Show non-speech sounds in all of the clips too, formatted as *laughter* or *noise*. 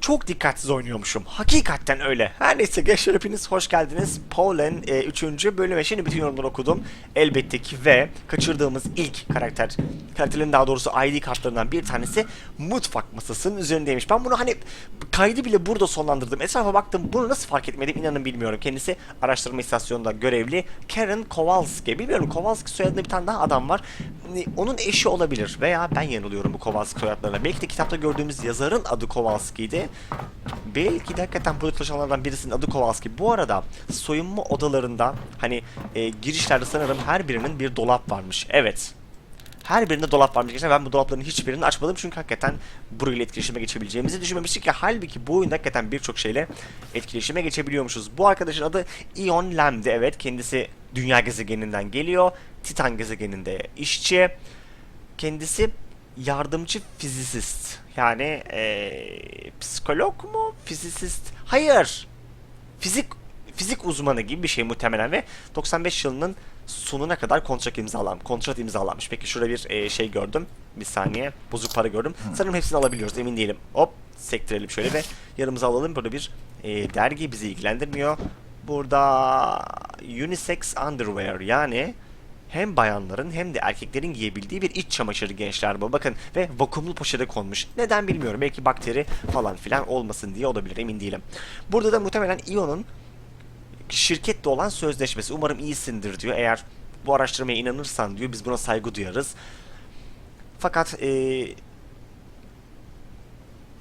çok dikkatsiz oynuyormuşum. Hakikaten öyle. Her neyse gençler hepiniz hoş geldiniz. Paulen 3. bölüme şimdi bütün yorumları okudum. Elbette ki ve kaçırdığımız ilk karakter, karakterlerin daha doğrusu ID kartlarından bir tanesi mutfak masasının üzerindeymiş. Ben bunu hani kaydı bile burada sonlandırdım. Etrafa baktım bunu nasıl fark etmedim inanın bilmiyorum. Kendisi araştırma istasyonunda görevli Karen Kowalski. Bilmiyorum Kowalski soyadında bir tane daha adam var. Hani Onun eşi olabilir veya ben yanılıyorum bu Kowalski soyadlarına. Belki de kitapta gördüğümüz yazarın adı Kowalski'ydi. Belki de hakikaten burada çalışanlardan birisinin adı Kowalski. Bu arada soyunma odalarında hani e, girişlerde sanırım her birinin bir dolap varmış. Evet. Her birinde dolap varmış. Geçen ben bu dolapların hiçbirini açmadım çünkü hakikaten burayla etkileşime geçebileceğimizi düşünmemiştik ya. Halbuki bu oyunda hakikaten birçok şeyle etkileşime geçebiliyormuşuz. Bu arkadaşın adı Ion Lam'di. Evet kendisi dünya gezegeninden geliyor. Titan gezegeninde işçi. Kendisi yardımcı fizisist. Yani eee, psikolog mu? Fizisist? Hayır. Fizik fizik uzmanı gibi bir şey muhtemelen ve 95 yılının sonuna kadar kontrat imzalam kontrat imzalamış. Peki şurada bir eee, şey gördüm. Bir saniye. Bozuk para gördüm. Sanırım hepsini alabiliyoruz. Emin değilim. Hop sektirelim şöyle ve yanımıza alalım. Burada bir eee, dergi bizi ilgilendirmiyor. Burada unisex underwear yani hem bayanların hem de erkeklerin giyebildiği bir iç çamaşırı gençler bu. Bakın ve vakumlu poşete konmuş. Neden bilmiyorum. Belki bakteri falan filan olmasın diye olabilir emin değilim. Burada da muhtemelen İO'nun şirketle olan sözleşmesi. Umarım iyisindir diyor. Eğer bu araştırmaya inanırsan diyor biz buna saygı duyarız. Fakat eee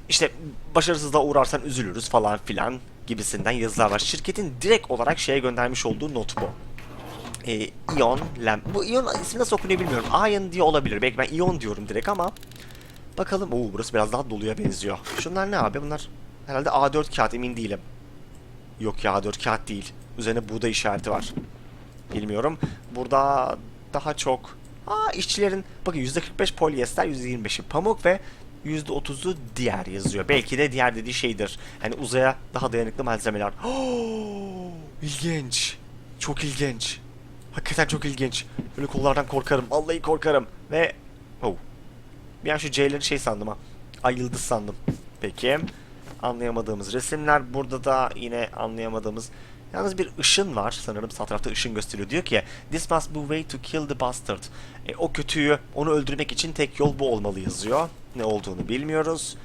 işte başarısızlığa uğrarsan üzülürüz falan filan gibisinden yazılar var. Şirketin direkt olarak şeye göndermiş olduğu not bu e, Ion Lamp. Bu Ion ismi nasıl okunuyor bilmiyorum. Ion diye olabilir. Belki ben Ion diyorum direkt ama bakalım. Oo burası biraz daha doluya benziyor. Şunlar ne abi? Bunlar herhalde A4 kağıt emin değilim. Yok ya A4 kağıt değil. Üzerine buğday işareti var. Bilmiyorum. Burada daha çok Aa işçilerin bakın %45 polyester, %25'i pamuk ve %30'u diğer yazıyor. Belki de diğer dediği şeydir. Hani uzaya daha dayanıklı malzemeler. *gasps* Oh, ilginç. Çok ilginç. Hakikaten çok ilginç. Böyle kollardan korkarım. Vallahi korkarım. Ve oh. Bir an şu C'leri şey sandım ha. Ay yıldız sandım. Peki. Anlayamadığımız resimler. Burada da yine anlayamadığımız Yalnız bir ışın var. Sanırım sağ tarafta ışın gösteriyor. Diyor ki This must be way to kill the bastard. E, o kötüyü onu öldürmek için tek yol bu olmalı yazıyor. Ne olduğunu bilmiyoruz.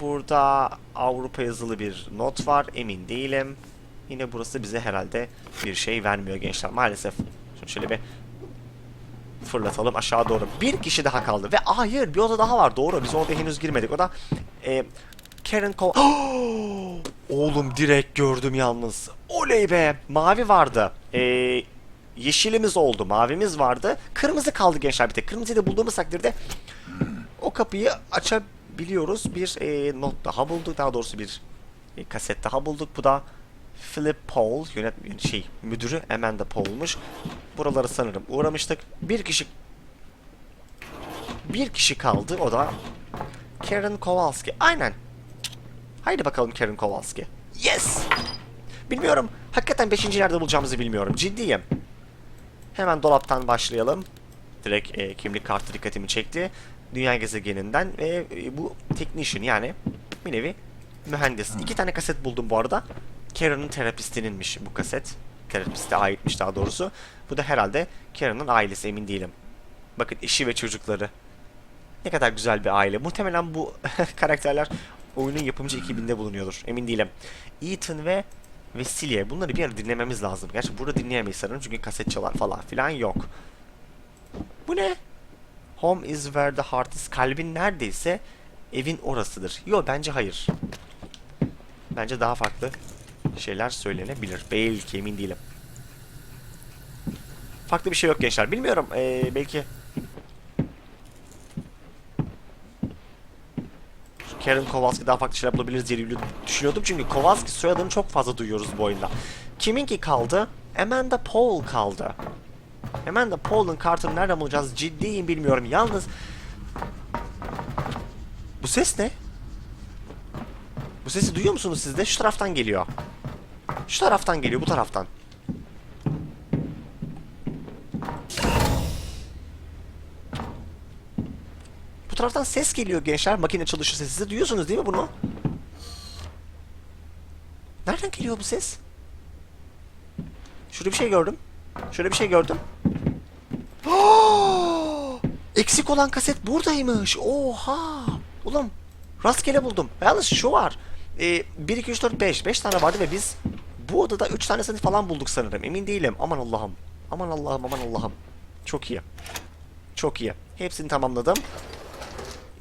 Burada Avrupa yazılı bir not var. Emin değilim. Yine burası bize herhalde bir şey vermiyor gençler maalesef. Şunu şöyle bir fırlatalım aşağı doğru. Bir kişi daha kaldı ve hayır bir oda daha var doğru biz orada henüz girmedik. O da e, Karen Cole. *gasps* Oğlum direkt gördüm yalnız. Oley be mavi vardı. E, yeşilimiz oldu mavimiz vardı. Kırmızı kaldı gençler bir tek. Kırmızıyı da bulduğumuz takdirde o kapıyı açabiliyoruz. Bir e, not daha bulduk. Daha doğrusu bir e, kaset daha bulduk. Bu da Philip Paul yönet şey müdürü Amanda Paul'muş. Buraları sanırım uğramıştık. Bir kişi bir kişi kaldı. O da Karen Kowalski. Aynen. Haydi bakalım Karen Kowalski. Yes. Bilmiyorum. Hakikaten 5. nerede bulacağımızı bilmiyorum. Ciddiyim. Hemen dolaptan başlayalım. Direkt e, kimlik kartı dikkatimi çekti. Dünya gezegeninden ve e, bu technician yani bir nevi mühendis. İki tane kaset buldum bu arada. Karen'ın terapistininmiş bu kaset. Terapiste aitmiş daha doğrusu. Bu da herhalde Karen'ın ailesi emin değilim. Bakın eşi ve çocukları. Ne kadar güzel bir aile. Muhtemelen bu *laughs* karakterler oyunun yapımcı ekibinde bulunuyordur. Emin değilim. Ethan ve Vesilye. Bunları bir ara dinlememiz lazım. Gerçi burada dinleyemeyiz sanırım çünkü kaset çalar falan filan yok. Bu ne? Home is where the heart is. Kalbin neredeyse evin orasıdır. Yo bence hayır. Bence daha farklı şeyler söylenebilir. Belki emin değilim. Farklı bir şey yok gençler. Bilmiyorum. Ee, belki Karen Kowalski daha farklı şeyler bulabiliriz diye düşünüyordum. Çünkü Kowalski soyadını çok fazla duyuyoruz bu oyunda. Kiminki kaldı? Amanda Paul kaldı. Amanda Paul'un kartını nereden bulacağız ciddiyim bilmiyorum. Yalnız bu ses ne? Bu sesi duyuyor musunuz siz de? Şu taraftan geliyor. Şu taraftan geliyor, bu taraftan. Taraftan ses geliyor gençler. Makine çalışır sesi. Siz duyuyorsunuz değil mi bunu? Nereden geliyor bu ses? Şurada bir şey gördüm. Şöyle bir şey gördüm. *gasps* Eksik olan kaset buradaymış. Oha. Ulan rastgele buldum. Yalnız şu var. Ee, 1, 2, 3, 4, 5. 5 tane vardı ve biz bu odada 3 tanesini falan bulduk sanırım. Emin değilim. Aman Allah'ım. Aman Allah'ım aman Allah'ım. Çok iyi. Çok iyi. Hepsini tamamladım.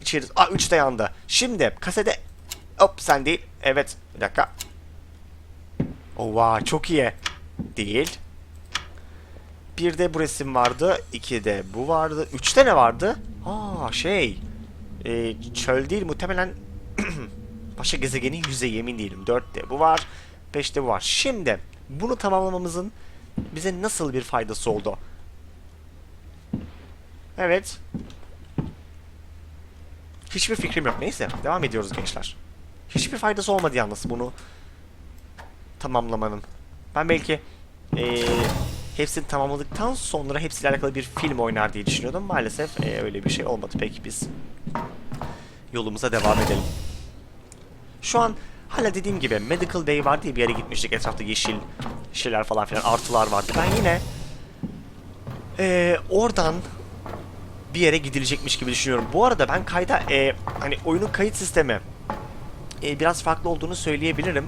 İçeri... Aa 3 de yandı. Şimdi kasede... Hop sen değil. Evet. Bir dakika. Oha çok iyi. Değil. Bir de bu resim vardı. iki de bu vardı. Üçte ne vardı? Aa şey. Ee, çöl değil muhtemelen *clears throat* başka gezegenin yüzeyi emin değilim. Dörtte bu var. Beşte bu var. Şimdi bunu tamamlamamızın bize nasıl bir faydası oldu? Evet. Hiçbir fikrim yok. Neyse devam ediyoruz gençler. Hiçbir faydası olmadı yalnız bunu tamamlamanın. Ben belki eee hepsini tamamladıktan sonra hepsiyle alakalı bir film oynar diye düşünüyordum. Maalesef eee, öyle bir şey olmadı. Peki biz yolumuza devam edelim. Şu an hala dediğim gibi Medical Bay var diye bir yere gitmiştik. Etrafta yeşil şeyler falan filan artılar vardı. Ben yine eee, oradan bir yere gidilecekmiş gibi düşünüyorum. Bu arada ben kayda eee, hani oyunun kayıt sistemi eee, biraz farklı olduğunu söyleyebilirim.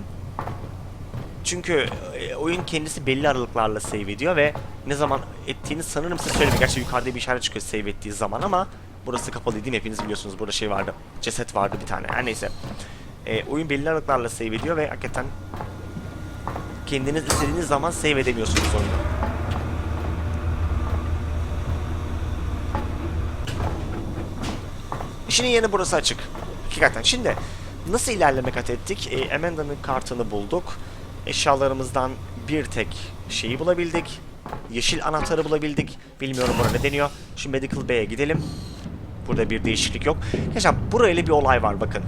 Çünkü e, oyun kendisi belli aralıklarla save ediyor ve ne zaman ettiğini sanırım size söyledi. Gerçi yukarıda bir işaret çıkıyor save ettiği zaman ama burası kapalı değil? Hepiniz biliyorsunuz burada şey vardı. Ceset vardı bir tane. Her neyse. E, oyun belli aralıklarla save ediyor ve hakikaten kendiniz istediğiniz zaman save edemiyorsunuz oyunu. İşinin yeni burası açık. Hakikaten. Şimdi nasıl ilerleme kat ettik? E, Amanda'nın kartını bulduk. Eşyalarımızdan bir tek şeyi bulabildik. Yeşil anahtarı bulabildik. Bilmiyorum buna ne deniyor. Şu Medical Bay'e gidelim. Burada bir değişiklik yok. Yaşam burayla bir olay var bakın.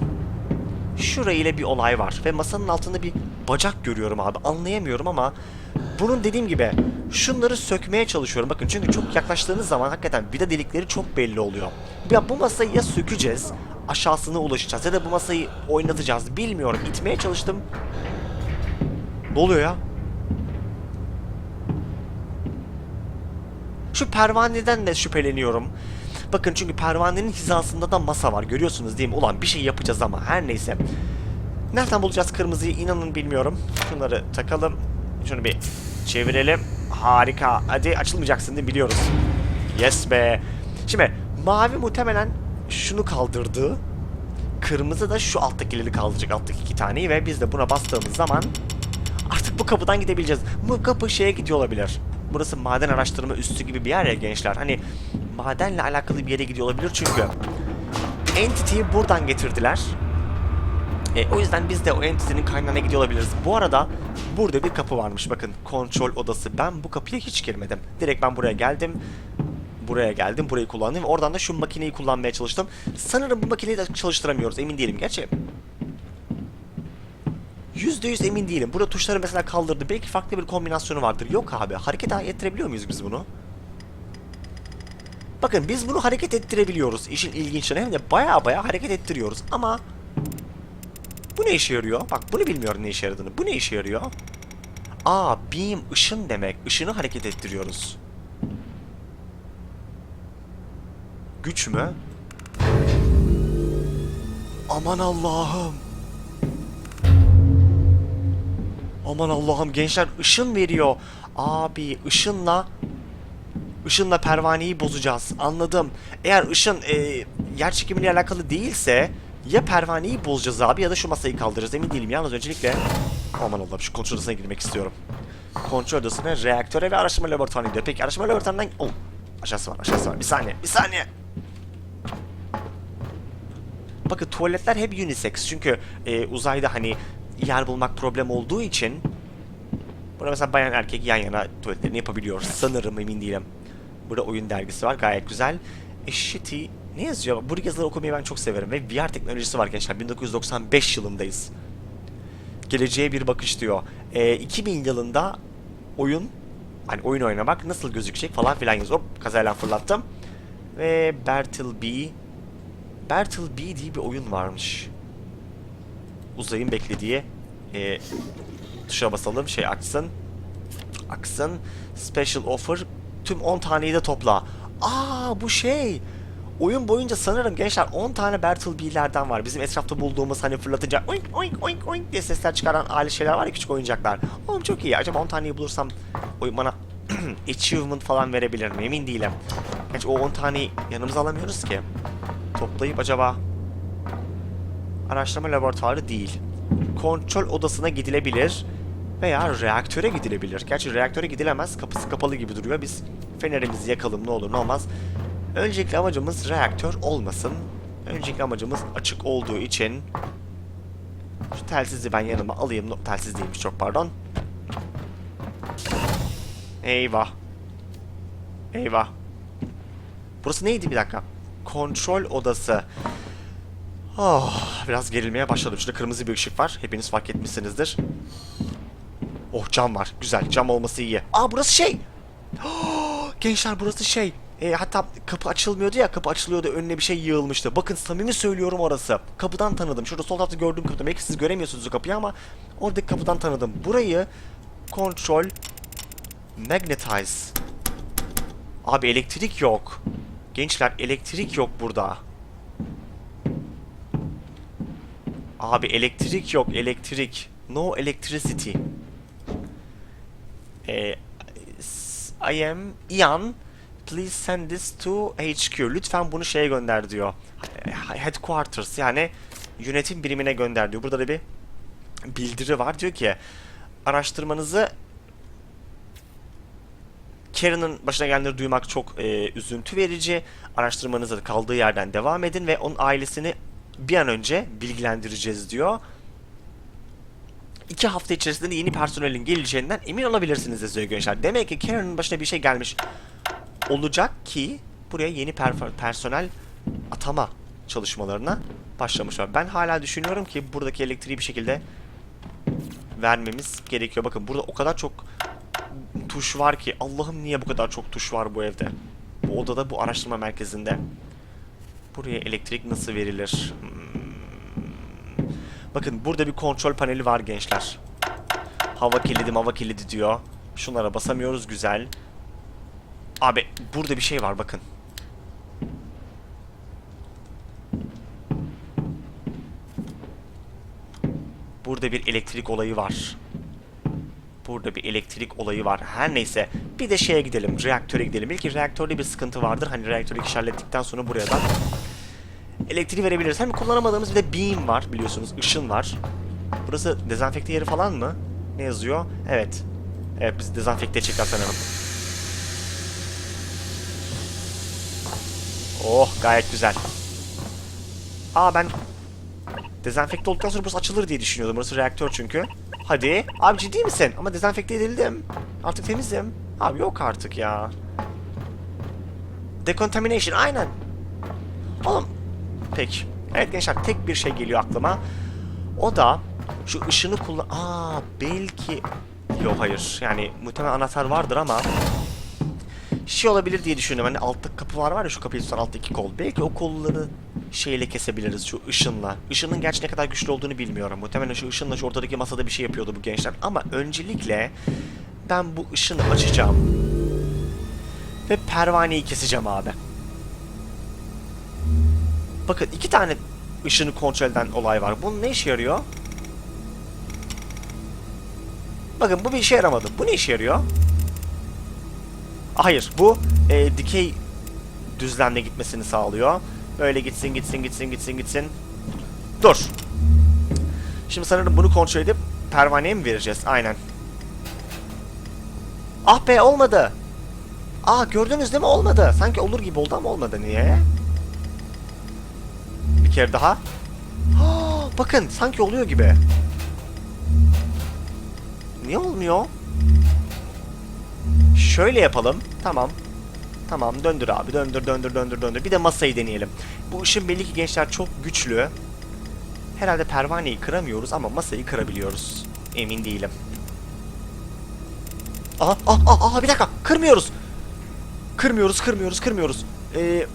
Şurayla bir olay var. Ve masanın altında bir bacak görüyorum abi. Anlayamıyorum ama bunun dediğim gibi şunları sökmeye çalışıyorum. Bakın çünkü çok yaklaştığınız zaman hakikaten vida delikleri çok belli oluyor. Ya bu masayı ya sökeceğiz aşağısına ulaşacağız ya da bu masayı oynatacağız bilmiyorum. İtmeye çalıştım. Ne oluyor ya? Şu pervaneden de şüpheleniyorum. Bakın çünkü pervanenin hizasında da masa var. Görüyorsunuz değil mi? Ulan bir şey yapacağız ama her neyse. Nereden bulacağız kırmızıyı inanın bilmiyorum. Şunları takalım. Şunu bir çevirelim. Harika. Hadi açılmayacaksın mi? biliyoruz. Yes be. Şimdi mavi muhtemelen şunu kaldırdı. Kırmızı da şu alttakileri kaldıracak. Alttaki iki taneyi ve biz de buna bastığımız zaman artık bu kapıdan gidebileceğiz. Bu kapı şeye gidiyor olabilir. Burası maden araştırma üstü gibi bir yer ya gençler. Hani madenle alakalı bir yere gidiyor olabilir çünkü Entity'yi buradan getirdiler. E, o yüzden biz de o Entity'nin kaynağına gidiyor olabiliriz. Bu arada burada bir kapı varmış bakın. Kontrol odası. Ben bu kapıya hiç girmedim. Direkt ben buraya geldim. Buraya geldim. Burayı kullandım. Oradan da şu makineyi kullanmaya çalıştım. Sanırım bu makineyi de çalıştıramıyoruz. Emin değilim. Gerçi %100 emin değilim. Burada tuşları mesela kaldırdı. Belki farklı bir kombinasyonu vardır. Yok abi. Hareket ettirebiliyor muyuz biz bunu? Bakın biz bunu hareket ettirebiliyoruz. İşin ilginç yanı hem de baya baya hareket ettiriyoruz. Ama bu ne işe yarıyor? Bak bunu bilmiyorum ne işe yaradığını. Bu ne işe yarıyor? Aa beam ışın demek. Işını hareket ettiriyoruz. Güç mü? Aman Allah'ım. Aman Allah'ım gençler ışın veriyor. Abi ışınla ışınla pervaneyi bozacağız. Anladım. Eğer ışın e, yer çekimiyle alakalı değilse ya pervaneyi bozacağız abi ya da şu masayı kaldıracağız. Emin değilim. Yalnız öncelikle aman Allah'ım şu kontrol odasına girmek istiyorum. Kontrol odasına reaktöre ve araştırma laboratuvarına gidiyor. Peki araştırma laboratuvarından... Oh, aşağısı var aşağısı var. Bir saniye bir saniye. Bakın tuvaletler hep unisex çünkü e, uzayda hani yer bulmak problem olduğu için burada mesela bayan erkek yan yana tuvaletlerini yapabiliyor. Sanırım emin değilim. Burada oyun dergisi var gayet güzel. Eşiti ne yazıyor? Bu yazıları okumayı ben çok severim ve VR teknolojisi var gençler. 1995 yılındayız. Geleceğe bir bakış diyor. E, 2000 yılında oyun hani oyun oynamak nasıl gözükecek falan filan yazıyor. Hop kazayla fırlattım. Ve Bartleby Bartleby diye bir oyun varmış. Uzayın beklediği e, tuşa basalım şey açsın. Aksın. Special offer. Tüm 10 taneyi de topla. Aa bu şey. Oyun boyunca sanırım gençler 10 tane Battle Bee'lerden var. Bizim etrafta bulduğumuz hani fırlatınca oink oink oink oink diye sesler çıkaran aile şeyler var ya küçük oyuncaklar. Oğlum çok iyi. Acaba 10 taneyi bulursam oyun bana *clears throat* achievement falan verebilir mi? Emin değilim. Gerçi o 10 taneyi yanımıza alamıyoruz ki. Toplayıp acaba araştırma laboratuvarı değil. Kontrol odasına gidilebilir veya reaktöre gidilebilir. Gerçi reaktöre gidilemez. Kapısı kapalı gibi duruyor. Biz fenerimizi yakalım ne olur ne olmaz. Öncelikli amacımız reaktör olmasın. Öncelikli amacımız açık olduğu için şu telsizi ben yanıma alayım. No, telsiz değilmiş çok pardon. Eyvah. Eyvah. Burası neydi bir dakika? Kontrol odası. Oh, biraz gerilmeye başladım. Şurada kırmızı bir ışık var. Hepiniz fark etmişsinizdir. Oh cam var. Güzel. Cam olması iyi. Aa burası şey. Oh, *gasps* gençler burası şey. E, hatta kapı açılmıyordu ya kapı açılıyordu önüne bir şey yığılmıştı. Bakın samimi söylüyorum orası. Kapıdan tanıdım. Şurada sol tarafta gördüğüm kapıda. Belki siz göremiyorsunuz o kapıyı ama oradaki kapıdan tanıdım. Burayı kontrol magnetize. Abi elektrik yok. Gençler elektrik yok burada. Abi elektrik yok elektrik. No electricity. Ee, I am Ian. Please send this to HQ. Lütfen bunu şeye gönder diyor. Eh, Headquarters yani yönetim birimine gönder diyor. Burada da bir bildiri var. Diyor ki araştırmanızı Karen'ın başına gelenleri duymak çok e, üzüntü verici. Araştırmanıza kaldığı yerden devam edin ve onun ailesini bir an önce bilgilendireceğiz diyor. İki hafta içerisinde yeni personelin geleceğinden emin olabilirsiniz yazıyor gençler. Demek ki Karen'ın başına bir şey gelmiş olacak ki buraya yeni per- personel atama çalışmalarına başlamışlar. Ben hala düşünüyorum ki buradaki elektriği bir şekilde vermemiz gerekiyor. Bakın burada o kadar çok tuş var ki Allah'ım niye bu kadar çok tuş var bu evde? Bu odada bu araştırma merkezinde. Buraya elektrik nasıl verilir? Hmm. Bakın burada bir kontrol paneli var gençler. Hava kilidi hava kilidi diyor. Şunlara basamıyoruz güzel. Abi burada bir şey var bakın. Burada bir elektrik olayı var. Burada bir elektrik olayı var. Her neyse. Bir de şeye gidelim. Reaktöre gidelim. Belki reaktörde bir sıkıntı vardır. Hani reaktörü işi hallettikten sonra buraya da elektriği verebiliriz. Hem kullanamadığımız bir de beam var biliyorsunuz. ışın var. Burası dezenfekte yeri falan mı? Ne yazıyor? Evet. Evet biz dezenfekte edecekler. Oh gayet güzel. Aa ben dezenfekte olduktan sonra burası açılır diye düşünüyordum. Burası reaktör çünkü. Hadi. Abi ciddi misin? Ama dezenfekte edildim. Artık temizim. Abi yok artık ya. Decontamination aynen. Oğlum. Peki. Evet gençler tek bir şey geliyor aklıma. O da şu ışını kullan... Aa belki... Yok hayır. Yani muhtemelen anahtar vardır ama... Şey olabilir diye düşünüyorum. Hani altta kapı var var ya şu kapıyı tutan altta iki kol. Belki o kolları şeyle kesebiliriz şu ışınla. Işının gerçi ne kadar güçlü olduğunu bilmiyorum. Muhtemelen şu ışınla şu ortadaki masada bir şey yapıyordu bu gençler. Ama öncelikle ben bu ışını açacağım. Ve pervaneyi keseceğim abi. Bakın iki tane ışını kontrol eden olay var. Bunun ne işe yarıyor? Bakın bu bir işe yaramadı. Bu ne işe yarıyor? Hayır bu e, dikey düzlemle gitmesini sağlıyor. Böyle gitsin gitsin gitsin gitsin gitsin. Dur. Şimdi sanırım bunu kontrol edip pervaneye mi vereceğiz? Aynen. Ah be olmadı. Aa gördünüz değil mi olmadı. Sanki olur gibi oldu ama olmadı. Niye? Bir kere daha. *gasps* Bakın sanki oluyor gibi. Niye olmuyor? Şöyle yapalım. Tamam. Tamam döndür abi döndür döndür döndür döndür. Bir de masayı deneyelim. Bu ışın belli ki gençler çok güçlü. Herhalde pervaneyi kıramıyoruz ama masayı kırabiliyoruz. Emin değilim. Aha, aha, aha, aha bir dakika kırmıyoruz. Kırmıyoruz kırmıyoruz kırmıyoruz. Ee,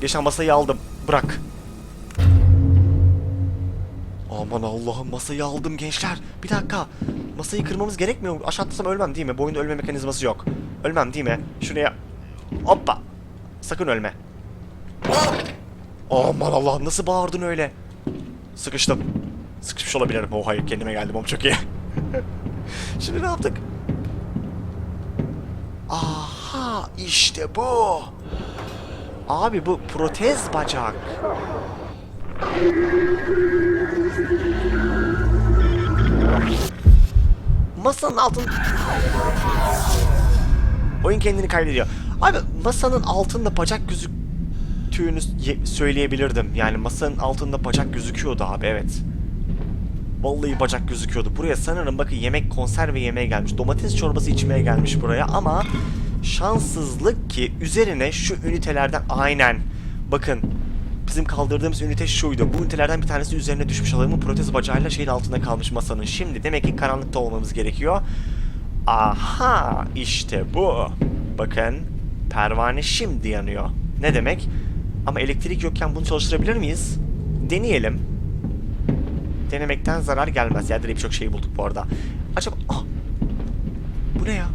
geçen masayı aldım. Bırak. Aman Allah'ım masayı aldım gençler. Bir dakika. Masayı kırmamız gerekmiyor mu? Aşağı ölmem değil mi? Bu oyunda ölme mekanizması yok. Ölmem değil mi? Şuraya. Hoppa. Sakın ölme. Aman Allah'ım nasıl bağırdın öyle? Sıkıştım. Sıkışmış olabilirim. Oh hayır kendime geldim. Oğlum çok iyi. *laughs* Şimdi ne yaptık? Aha işte bu. Abi bu protez bacak. Masanın altın... Oyun kendini kaydediyor. Abi masanın altında bacak gözüktüğünü ye- söyleyebilirdim. Yani masanın altında bacak gözüküyordu abi evet. Vallahi bacak gözüküyordu. Buraya sanırım bakın yemek konserve yemeye gelmiş. Domates çorbası içmeye gelmiş buraya ama şanssızlık ki üzerine şu ünitelerden aynen bakın bizim kaldırdığımız ünite şuydu. Bu ünitelerden bir tanesi üzerine düşmüş adamın protez bacağıyla şeyin altında kalmış masanın. Şimdi demek ki karanlıkta olmamız gerekiyor. Aha işte bu. Bakın pervane şimdi yanıyor. Ne demek? Ama elektrik yokken bunu çalıştırabilir miyiz? Deneyelim. Denemekten zarar gelmez. Yerde de birçok şey bulduk bu arada. Acaba... Ah! Bu ne ya?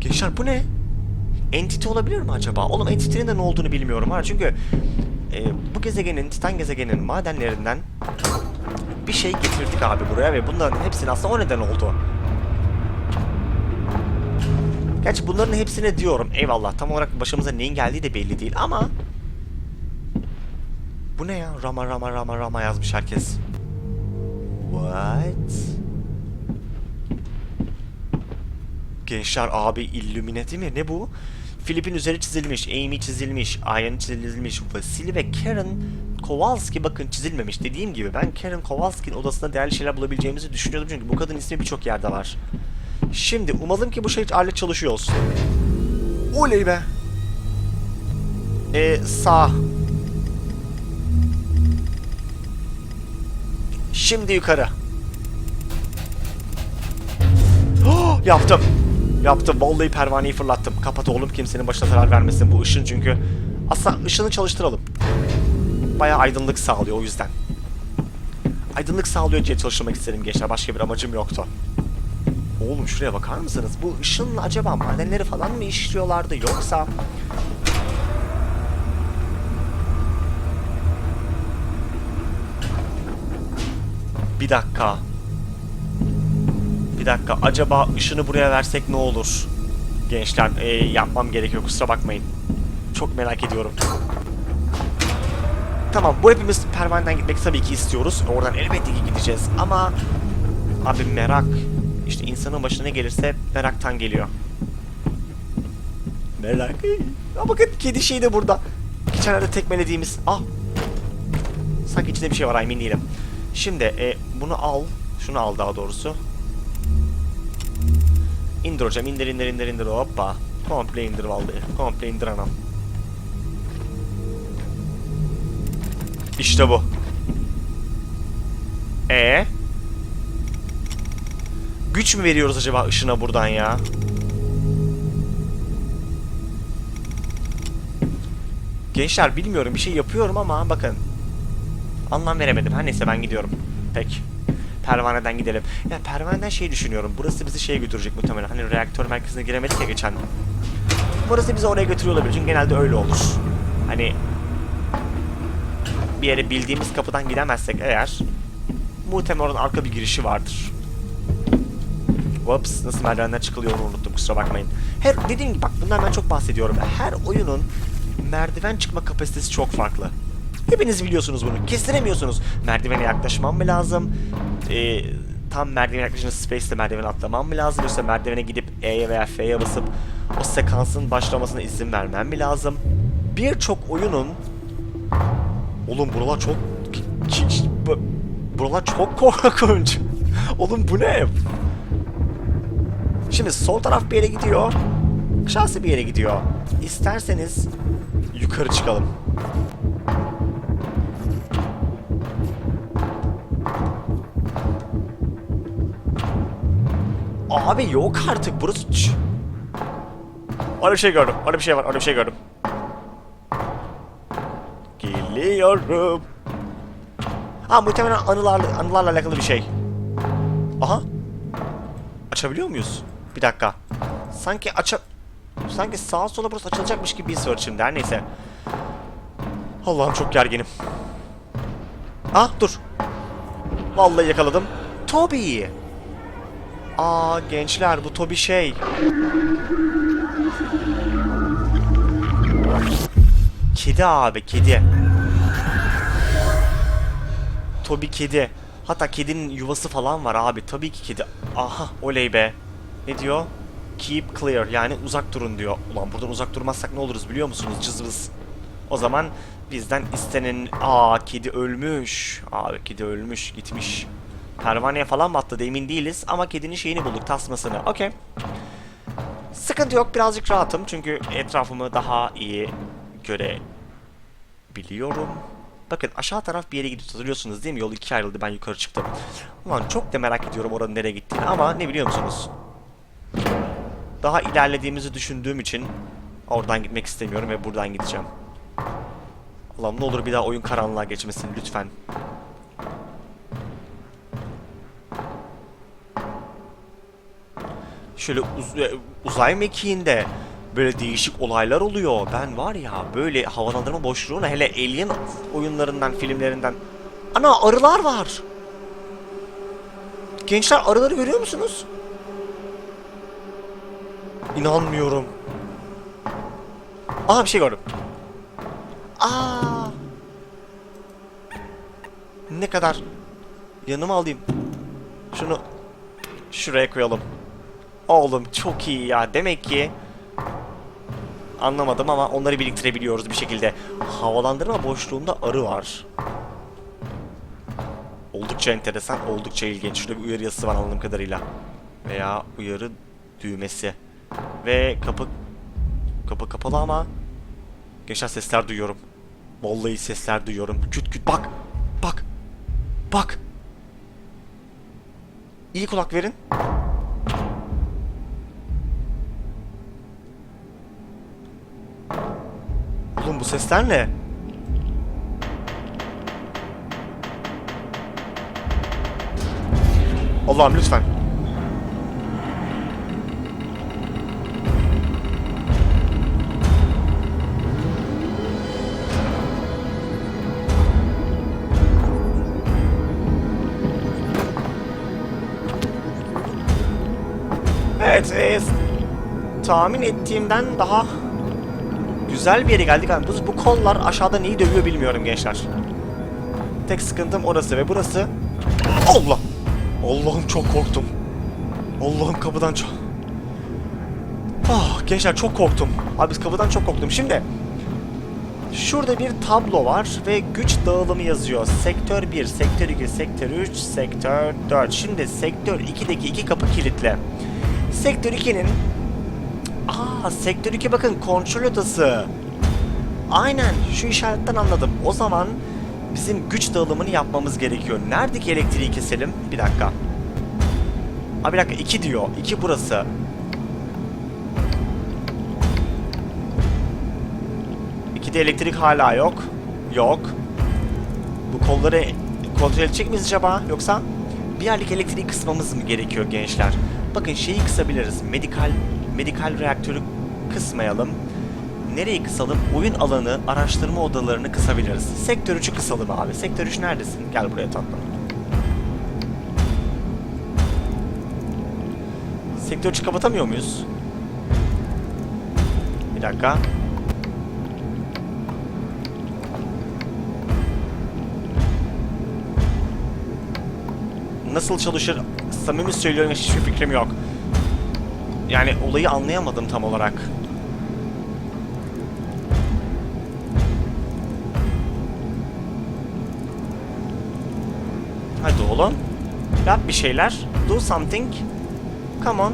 Gençler bu ne? Entity olabilir mi acaba? Oğlum Entity'nin de ne olduğunu bilmiyorum ha. Çünkü e, bu gezegenin, Titan gezegeninin madenlerinden bir şey getirdik abi buraya ve bunların hepsini aslında o neden oldu. Gerçi bunların hepsine diyorum eyvallah tam olarak başımıza neyin geldiği de belli değil ama bu ne ya? Rama Rama Rama Rama yazmış herkes. What? Gençler abi Illuminati mi? Ne bu? Filip'in üzeri çizilmiş, Amy çizilmiş, Ian çizilmiş, Vasily ve Karen Kowalski bakın çizilmemiş. Dediğim gibi ben Karen Kowalski'nin odasında değerli şeyler bulabileceğimizi düşünüyordum çünkü bu kadın ismi birçok yerde var. Şimdi umalım ki bu şey alet çalışıyor olsun. Oley be. Ee, sağ. Şimdi yukarı. Oh, *gasps* yaptım. Yaptım. Vallahi pervaneyi fırlattım. Kapat oğlum kimsenin başına zarar vermesin bu ışın çünkü. Aslında ışını çalıştıralım. Bayağı aydınlık sağlıyor o yüzden. Aydınlık sağlıyor diye çalıştırmak istedim gençler. Başka bir amacım yoktu. Oğlum şuraya bakar mısınız? Bu ışınla acaba madenleri falan mı işliyorlardı yoksa... Bir dakika. Bir dakika. Acaba ışını buraya versek ne olur? Gençler ee, yapmam gerekiyor kusura bakmayın. Çok merak ediyorum. Tamam bu hepimiz pervaneden gitmek tabii ki istiyoruz. Oradan elbette ki gideceğiz ama... Abi merak. İşte insanın başına ne gelirse meraktan geliyor. Merak. Ya bakın kedi şey de burada. Geçenlerde tekmelediğimiz. Ah. Sanki içinde bir şey var emin değilim. Şimdi e, bunu al. Şunu al daha doğrusu. İndir hocam indir indir indir indir hoppa. Komple indir vallahi. Komple indir anam. İşte bu. E Güç mü veriyoruz acaba ışına buradan ya? Gençler bilmiyorum bir şey yapıyorum ama bakın. Anlam veremedim. Her neyse ben gidiyorum. Pek. Pervaneden gidelim. Ya pervaneden şey düşünüyorum. Burası bizi şeye götürecek muhtemelen. Hani reaktör merkezine giremedik ya geçen. Burası bizi oraya götürüyor olabilir. Çünkü genelde öyle olur. Hani bir yere bildiğimiz kapıdan gidemezsek eğer muhtemelen arka bir girişi vardır. Whoops nasıl merdivenden çıkılıyor onu unuttum kusura bakmayın. Her dediğim gibi bak bundan ben çok bahsediyorum. Her oyunun merdiven çıkma kapasitesi çok farklı. Hepiniz biliyorsunuz bunu. Kestiremiyorsunuz. Merdivene yaklaşmam mı lazım? Ee, tam merdivene yaklaşınca space'de merdivene atlamam mı lazım? Yoksa merdivene gidip E'ye veya F'ye basıp o sekansın başlamasına izin vermem mi lazım? Birçok oyunun Oğlum buralar çok... Bu- Buralar çok korkunç. *laughs* Oğlum bu ne? Şimdi sol taraf bir yere gidiyor. Aşağısı bir yere gidiyor. İsterseniz yukarı çıkalım. Abi yok artık burası... Orada bir şey gördüm. Orada bir şey var. Orada bir şey gördüm. Geliyorum. Ha muhtemelen anılarla, anılarla alakalı bir şey. Aha. Açabiliyor muyuz? Bir dakika. Sanki aça... Sanki sağa sola burası açılacakmış gibi bir var içimde. Her neyse. Allah'ım çok gerginim. Ah dur. Vallahi yakaladım. Toby. Aa gençler bu Toby şey. Kedi abi kedi. Toby kedi. Hatta kedinin yuvası falan var abi. Tabii ki kedi. Aha oley be. Ne diyor? Keep clear yani uzak durun diyor. Ulan buradan uzak durmazsak ne oluruz biliyor musunuz? Cızvız. O zaman bizden istenen... Aa kedi ölmüş. Abi kedi ölmüş gitmiş. Pervaneye falan mı atladı emin değiliz ama kedinin şeyini bulduk tasmasını. Okey. Sıkıntı yok birazcık rahatım çünkü etrafımı daha iyi görebiliyorum. Bakın aşağı taraf bir yere gidiyor hatırlıyorsunuz değil mi? Yol ikiye ayrıldı ben yukarı çıktım. Ulan çok da merak ediyorum oranın nereye gittiğini ama ne biliyor musunuz? Daha ilerlediğimizi düşündüğüm için oradan gitmek istemiyorum ve buradan gideceğim. Allah'ım ne olur bir daha oyun karanlığa geçmesin lütfen. Şöyle uz- e, uzay mekiğinde böyle değişik olaylar oluyor. Ben var ya böyle havalandırma boşluğuna hele Alien oyunlarından, filmlerinden. Ana arılar var. Gençler arıları görüyor musunuz? İnanmıyorum. Aa bir şey gördüm. Aa. Ne kadar yanıma alayım. Şunu şuraya koyalım. Oğlum çok iyi ya. Demek ki anlamadım ama onları biriktirebiliyoruz bir şekilde. Havalandırma boşluğunda arı var. Oldukça enteresan, oldukça ilginç. Şurada bir uyarı yazısı var anladığım kadarıyla. Veya uyarı düğmesi. Ve kapı kapı kapalı ama gençler sesler duyuyorum. Vallahi sesler duyuyorum. Küt küt bak. Bak. Bak. İyi kulak verin. Bu sesler ne? Allah'ım lütfen. Evet, e, tahmin ettiğimden daha güzel bir yere geldik. Yani bu, bu kollar aşağıda neyi dövüyor bilmiyorum gençler. Tek sıkıntım orası ve burası... Allah! Allah'ım çok korktum. Allah'ım kapıdan çok... Ah gençler çok korktum. Abi biz kapıdan çok korktum. Şimdi... Şurada bir tablo var ve güç dağılımı yazıyor. Sektör 1, sektör 2, sektör 3, sektör 4. Şimdi sektör 2'deki iki kapı kilitli. Sektör 2'nin Aa sektör 2 bakın kontrol odası. Aynen şu işaretten anladım. O zaman bizim güç dağılımını yapmamız gerekiyor. Neredeki elektriği keselim? Bir dakika. Aa bir dakika 2 diyor. 2 burası. İkide elektrik hala yok. Yok. Bu kolları kontrol edecek miyiz acaba? Yoksa bir yerlik elektriği kısmamız mı gerekiyor gençler? Bakın şeyi kısabiliriz. Medikal medikal reaktörü kısmayalım. Nereyi kısalım? Oyun alanı, araştırma odalarını kısabiliriz. Sektör 3'ü kısalım abi. Sektör 3 neredesin? Gel buraya tatlım. Sektör 3'ü kapatamıyor muyuz? Bir dakika. Nasıl çalışır? Samimi söylüyorum hiçbir fikrim yok. Yani olayı anlayamadım tam olarak. Oğlum. Yap bir şeyler. Do something. Come on.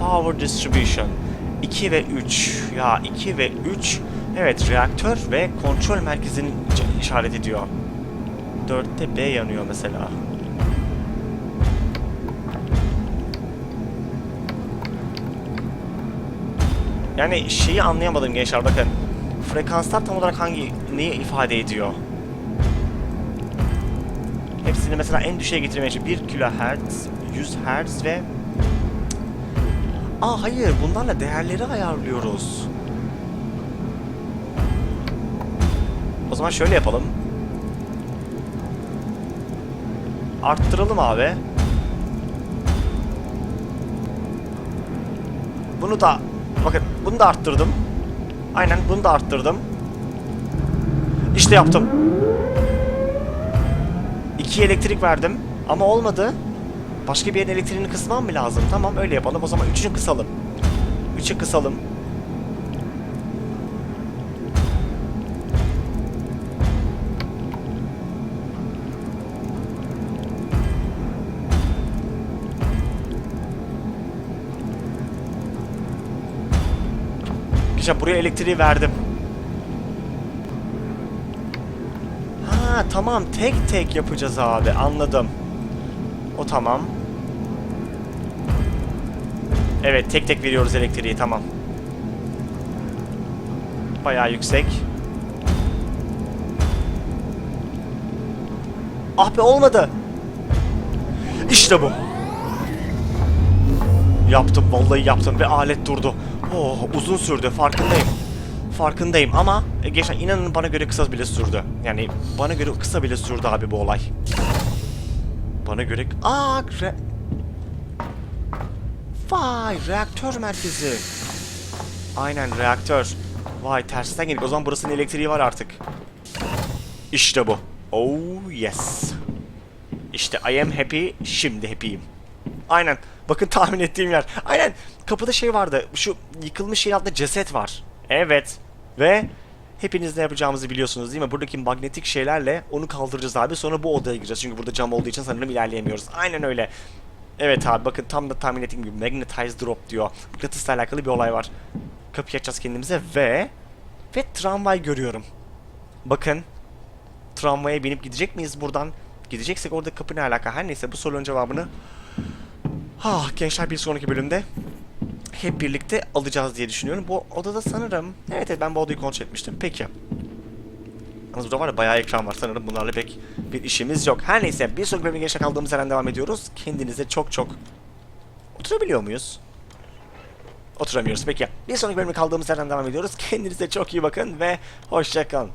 Power distribution. 2 ve 3. Ya 2 ve 3. Evet reaktör ve kontrol merkezini işaret ediyor. 4'te B yanıyor mesela. Yani şeyi anlayamadım gençler bakın. frekanslar tam olarak hangi neyi ifade ediyor? Hepsini mesela en düşüğe getirmeye çalışıyorum. 1 kHz, 100 Hz ve... Aa hayır, bunlarla değerleri ayarlıyoruz. O zaman şöyle yapalım. Arttıralım abi. Bunu da bakın bunu da arttırdım. Aynen bunu da arttırdım. İşte yaptım. 2 elektrik verdim ama olmadı. Başka bir yerin elektriğini kısmam mı lazım? Tamam öyle yapalım. O zaman 3'ü kısalım. 3'ü kısalım. Güzel buraya elektriği verdim. Tamam tek tek yapacağız abi anladım. O tamam. Evet tek tek veriyoruz elektriği tamam. Bayağı yüksek. Ah be olmadı. İşte bu. Yaptım vallahi yaptım ve alet durdu. Oh uzun sürdü farkındayım. Farkındayım ama e, geçen inanın bana göre kısa bile sürdü. Yani bana göre kısa bile sürdü abi bu olay. Bana göre... Aa, re... Vay, reaktör merkezi. Aynen reaktör. Vay tersten geldik. O zaman burasının elektriği var artık. İşte bu. Oh yes. İşte I am happy. Şimdi happy'yim. Aynen. Bakın tahmin ettiğim yer. Aynen. Kapıda şey vardı. Şu yıkılmış şeyin altında ceset var. Evet. Ve hepiniz ne yapacağımızı biliyorsunuz değil mi? Buradaki magnetik şeylerle onu kaldıracağız abi. Sonra bu odaya gireceğiz. Çünkü burada cam olduğu için sanırım ilerleyemiyoruz. Aynen öyle. Evet abi bakın tam da tahmin ettiğim gibi magnetized drop diyor. Mıknatısla alakalı bir olay var. Kapıyı açacağız kendimize ve ve tramvay görüyorum. Bakın tramvaya binip gidecek miyiz buradan? Gideceksek orada kapı ne alaka? Her neyse bu sorunun cevabını Ha gençler bir sonraki bölümde hep birlikte alacağız diye düşünüyorum. Bu odada sanırım... Evet evet ben bu odayı kontrol etmiştim. Peki. Yalnız burada var ya bayağı ekran var. Sanırım bunlarla pek bir işimiz yok. Her neyse bir sonraki bölümde gençler kaldığımız yerden devam ediyoruz. Kendinize çok çok... Oturabiliyor muyuz? Oturamıyoruz peki. Bir sonraki bölümde kaldığımız yerden devam ediyoruz. Kendinize çok iyi bakın ve hoşçakalın.